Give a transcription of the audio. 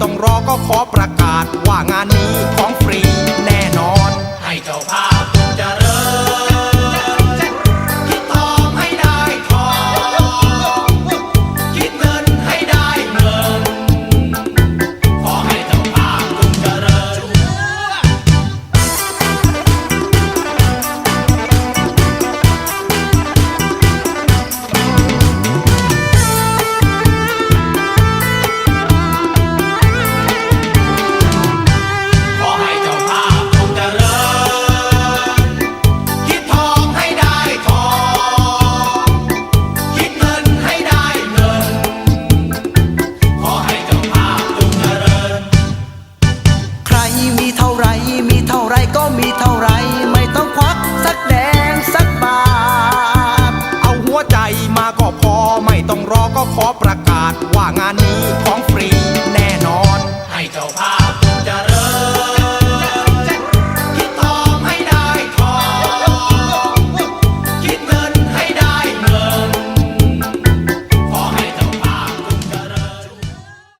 ต้องรอก็ขอประกาศว่างานนี้ ก็ขอประกาศว่างานนี้